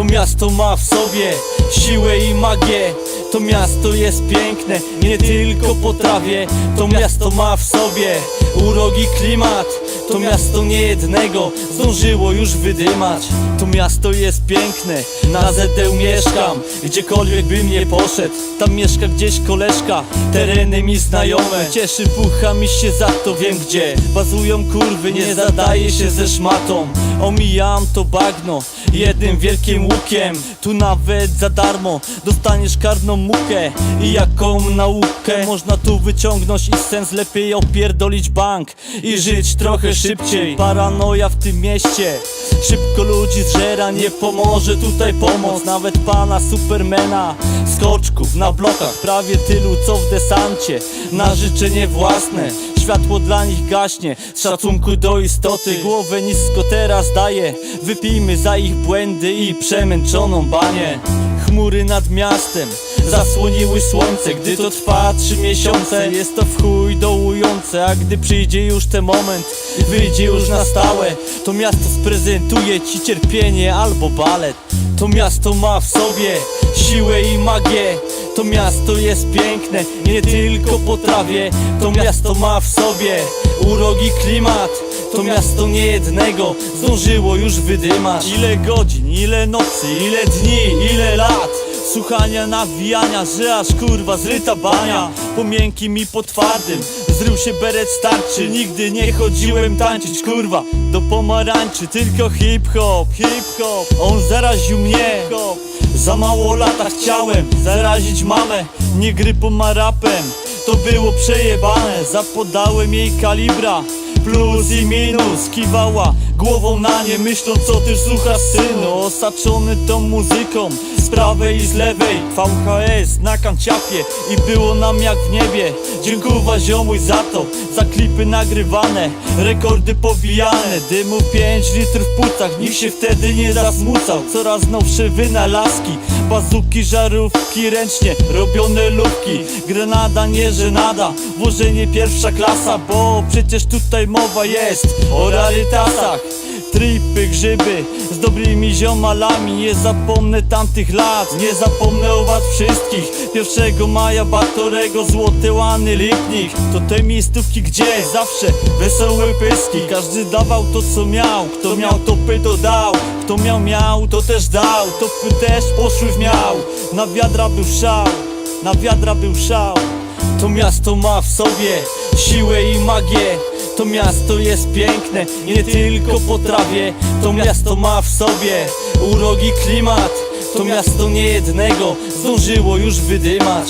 To miasto ma w sobie siłę i magię. To miasto jest piękne, nie tylko po trawie To miasto ma w sobie urogi klimat. To miasto niejednego zdążyło już wydymać. To miasto jest piękne, na ZD mieszkam Gdziekolwiek bym nie poszedł, tam mieszka gdzieś koleżka Tereny mi znajome, cieszy pucha mi się za to wiem gdzie. Bazują kurwy, nie zadaje się ze szmatą. Omijam to bagno jednym wielkim łukiem. Tu nawet za darmo dostaniesz karną mukę. I jaką naukę można tu wyciągnąć? I sens lepiej opierdolić bank I żyć trochę szybciej. Paranoja w tym mieście. Szybko ludzi zżera, nie pomoże tutaj pomoc. Nawet pana Supermana Skoczków na blokach, prawie tylu co w desancie. Na życzenie własne Światło dla nich gaśnie. Z szacunku do istoty Głowę nisko teraz daję Wypijmy za ich błędy i przemęczoną banię Chmury nad miastem. Zasłoniły słońce, gdy to trwa trzy miesiące. Jest to w chuj dołujące A gdy przyjdzie już ten moment Wyjdzie już na stałe. To miasto sprezentuje ci cierpienie albo balet. To miasto ma w sobie siłę i magię. To miasto jest piękne, nie tylko po trawie To miasto ma w sobie urogi klimat To miasto niejednego zdążyło już wydymać. Ile godzin, ile nocy, ile dni, ile lat Słuchania, nawijania, że aż kurwa zryta bania. Po miękkim i po twardym Zrył się beret starczy. Nigdy nie chodziłem tańczyć kurwa Do pomarańczy. Tylko hip-hop, hip-hop. On zaraził mnie. Za mało lata chciałem zarazić mamę. Nie grypą a rapem. To było przejebane. Zapodałem jej kalibra Plus i minus kiwała głową na nie Myślą co ty słuchasz synu? Osaczony tą muzyką z prawej i z lewej. VHS na kanciapie i było nam jak w niebie. Dziękuję ziomuj za to, za klipy nagrywane. Rekordy pobijane, dymu 5 litrów w płucach. Nikt się wtedy nie zasmucał. Coraz nowsze wynalazki Bazuki, żarówki, ręcznie robione lubki. Grenada, nie żenada, włożenie pierwsza klasa Bo przecież tutaj mowa jest o rarytasach Tripy, grzyby z dobrymi ziomalami. Nie zapomnę tamtych lat, nie zapomnę o was wszystkich. Pierwszego maja Batorego, złote łany, Lipnik. To te miejscówki, gdzie zawsze wesołe pyski. Każdy dawał to co miał, kto miał to dał. Kto miał miał to też dał, topy też poszły w miał. Na wiadra był szał, na wiadra był szał. To miasto ma w sobie siłę i magię to miasto jest piękne, nie tylko po trawie. To miasto ma w sobie urogi klimat. To miasto niejednego zdążyło już wydymać